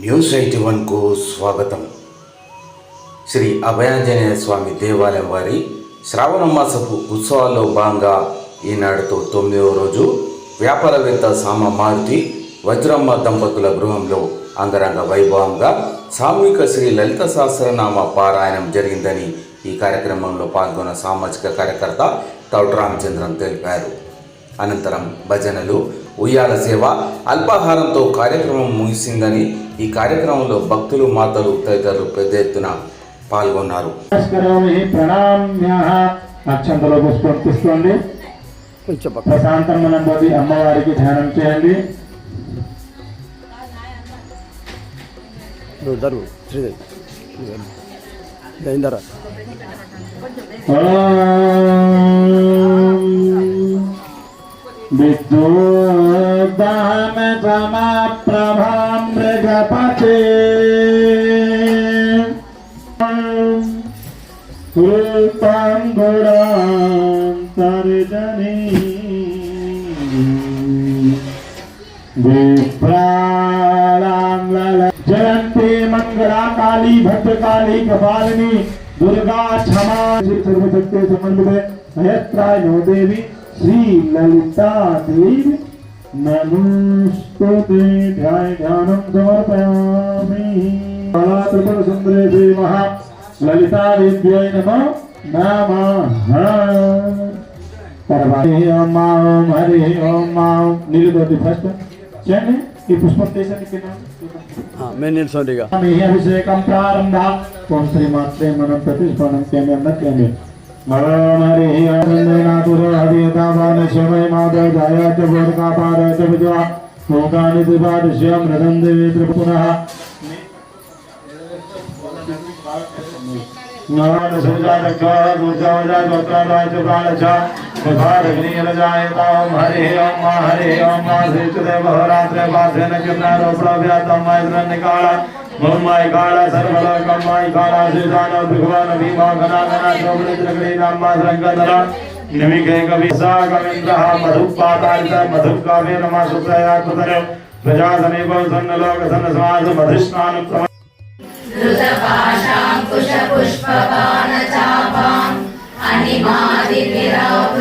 News eighty వన్కు స్వాగతం. శ్రీ అభయాంజనేయ స్వామి దేవాలయం వారి శ్రావణ మాసపు ఉత్సవాల్లో భాగంగా ఈనాడుతో తొమ్మిదవ రోజు వ్యాపారవేత్త సామ మారుతి వజ్రమ్మ దంపతుల గృహంలో అంగరంగ వైభవంగా సామూహిక శ్రీ లలిత సహస్రనామ పారాయణం జరిగిందని ఈ కార్యక్రమంలో పాల్గొన్న సామాజిక కార్యకర్త తౌట రామచంద్రన్ తెలిపారు. అనంతరం భజనలు ఉయ్యాల సేవ అల్పాహారంతో కార్యక్రమం ముగిసిందని ఈ కార్యక్రమంలో భక్తులు మాతలు తదితరులు పెద్ద ఎత్తున పాల్గొన్నారు. అమ్మవారికి ధ్యానం చేయండి. నువ్వు जयंती मंगला काली भद्रकाली, कपालिनी, दुर्गा, क्षमा सर्वशक्ति समन्वित। नो देवी, श्री ललिता देवी नमोस्तुते, ध्याय ध्यानं समर्पयामि। बाला त्रिपुर सुंदरे श्री महा ललिता देव्यै नमः। नमः। हरि ओम ओम हरि ओम ओम। नीलदोति फ़र्स्ट चैन ये पुष्पोत्तेजन के नाम। हाँ मैं नील सोडेगा अभिषेकम प्रारंभ। ओम श्री मात्रे मन प्रतिस्पंदन के में न के में मरण हरि ओम नाथुर हरि दावन शमय माधव दयात बोध का पार तब जो लोकानि दिवाद श्याम रदन देवे त्रिपुनः। नारायण सुजात का गुजारा गोत्राला ज़ुबान जा जायताम हरि ओम हरि ओम मा श्रीचते बहुरात्रे बाधेन किन्नारोपणव्यातम मायद्रन निकाला मुम्माय काला सर्वलोकम माय काला श्रीदानो भगवान भीमा गणा गणा शोभनिद्रग्री नाम्मा श्रंगधरा निमिके कविसा कविन्द्रः मधुपातारिता मधुकाव्ये नमः सुप्रया कृतरे प्रजासमीपं सन्नलोक सन्नसमास मधिष्णानुक्रम धृतपाशाङ्कुशपुष्पपानचापाम् अनिमादिव्य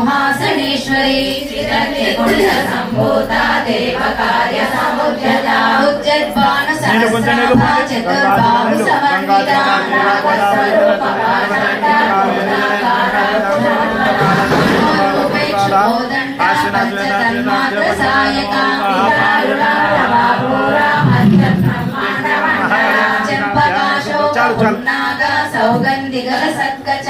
श्रीमत्सिंहासनेश्वरी चिरञ्जकुण्डसम्भूता देवकार्यसमुद्यता उद्यद्भान सहस्राभा चतुर्बाहु समन्विता సౌగంధిగల సత్కచ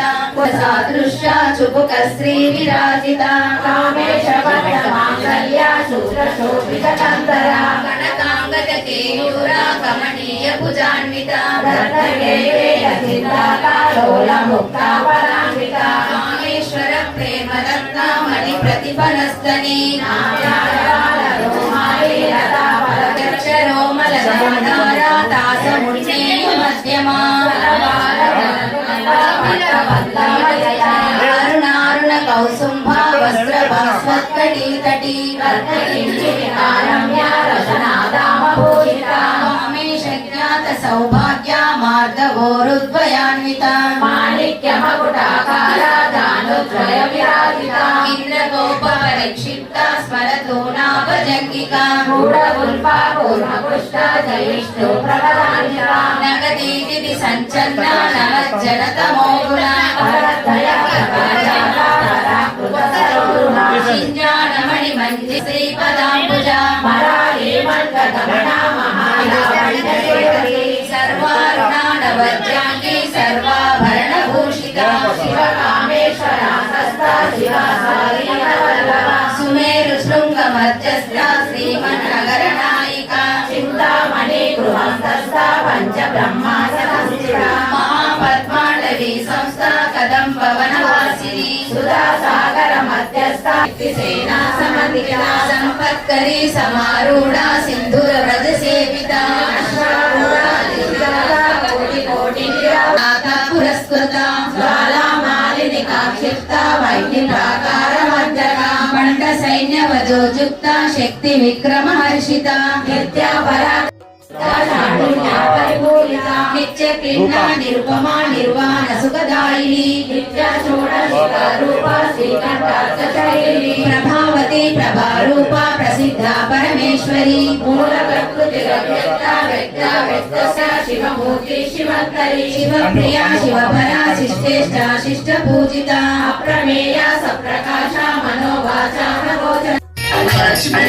సాదృశ్య చుబుక శ్రీ విరాజిత కామేశ మాంగళ్య శూర శోభిత కందర సౌభాగ్య మార్గవోరుద్వయాన్విత మాణిక్యమకుటాకార దానుద్వయ విరాజిత ఇంద్రగోప పరిక్షిప్త స్మరతో నాభజంగిక మూఢపుల్ప పూర్ణపుష్ట జయిష్ణు ప్రబలాన్విత నగదీతి సంచన్న నవజ్జనతమోగుణ సింజానమణి మంచి శ్రీపదాంబుజ సర్వారుణానవజ్యాంగి సుమేరు శృంగ మధ్యస్థ నాయిక చింతామణి గృహస్థ పంచ మహాపద్మాండవి సంస్థ వనవాసిని సుధా సాగర మధ్యస్థ సేనా సంపత్కరి సమారూఢ వైద్య ప్రాకార సైన్య వజోజుక్త శక్తి విక్రమ హర్షిత నిత్యాపరా నిత్య క్లిన్న నిరుపమా నిర్వాణ సుఖదాయిని నిత్య షోడశిఖ రూప శ్రీకంఠార్థశైలి ప్రభావతి ప్రభారూప పరమేశ్వరి మూల ప్రకృతి వ్యక్త వ్యక్త వ్యక్త శివమూర్తి శివకరి శివప్రియ శివపరా శిష్టేష్ట శిష్ట పూజిత అప్రమేయ సప్రకాశ మనోవాచ నవోచన లక్ష్మీ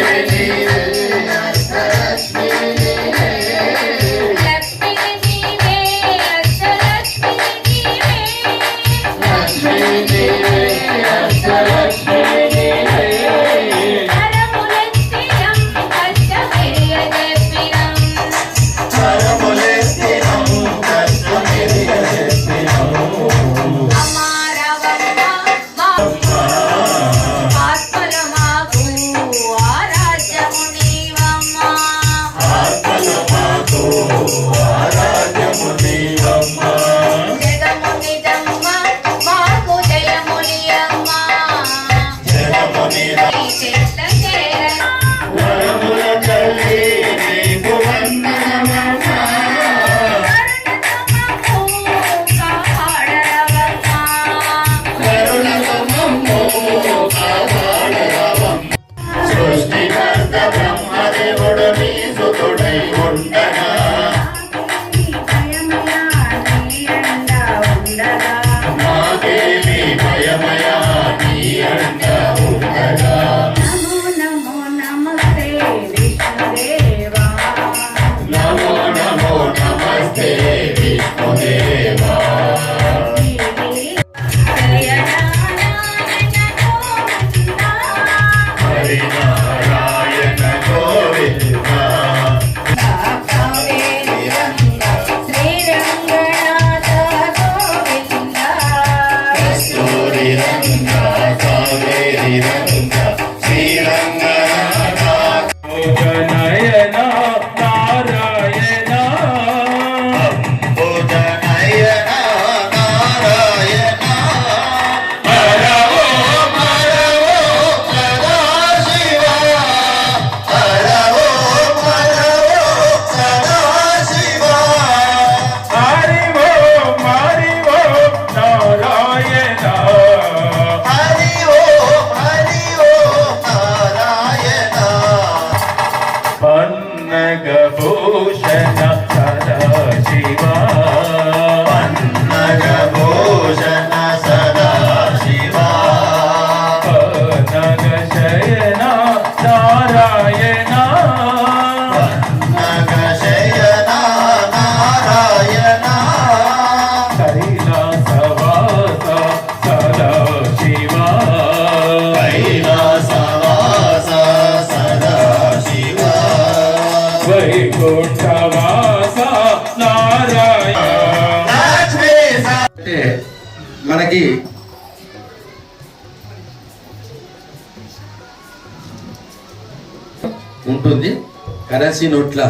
కరెన్సీ నోట్ల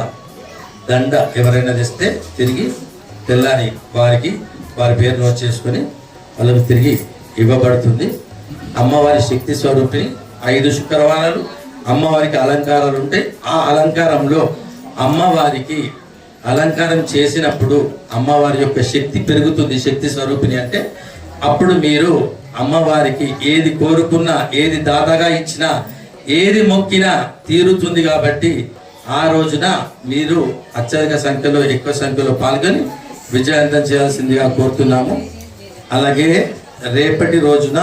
దండ ఎవరైనా తెస్తే తిరిగి తెల్లని వారికి వారి పేరు నోట్ చేసుకొని వాళ్ళకి తిరిగి ఇవ్వబడుతుంది. అమ్మవారి శక్తి స్వరూపిణి ఐదు శుక్రవారాలు అమ్మవారికి అలంకారాలు ఉంటాయి ఆ అలంకారంలో అమ్మవారికి అలంకారం చేసినప్పుడు అమ్మవారి యొక్క శక్తి పెరుగుతుంది. శక్తి స్వరూపిణి అంటే అప్పుడు మీరు అమ్మవారికి ఏది కోరుకున్నా ఏది దాదాగా ఇచ్చినా ఏది మొక్కినా తీరుతుంది కాబట్టి ఆ రోజున మీరు అత్యధిక సంఖ్యలో ఎక్కువ సంఖ్యలో పాల్గొని విజయవంతం చేయాల్సిందిగా కోరుతున్నాము. అలాగే రేపటి రోజున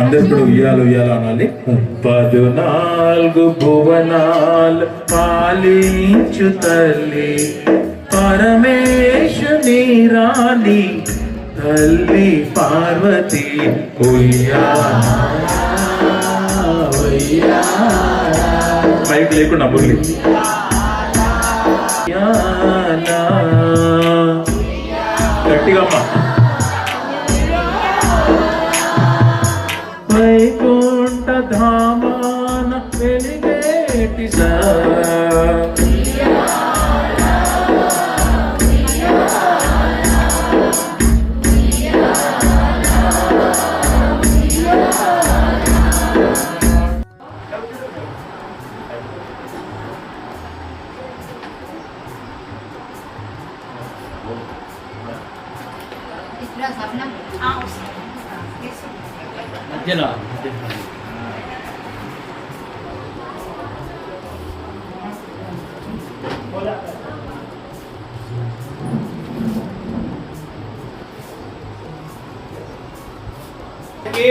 అందరు కూడా ఉయ్యాలు ఉయ్యాలు అనాలి. పదునాలుగు భువనాలు పాలించు తల్లి. పరమేశుని రాణి తల్లి పార్వతి ఉయ్యాల మైక్ లేకుండా మురళి. గట్టిగా అమ్మా.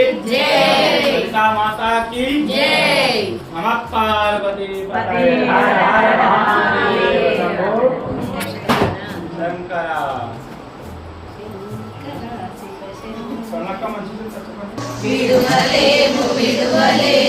ललिता माता की జై नमः पार्वती पतये हर हर शंभो శంకర సొన్నక్క మంచిది చెప్పండి విడువలేము విడువలేము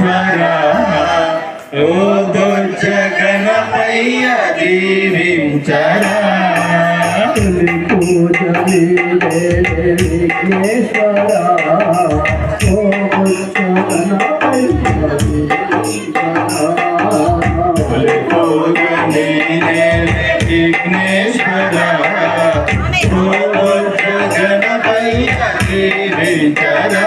విఘ్నేశ్వర ఓ దొజ్జ గణపయ్య దీవించరా పూజ విఘ్నేశ్వర ఓ బుద్ధ గణపయ్య పూజ విఘ్నేశ్వర ఓ గణపయ్య దీవించరా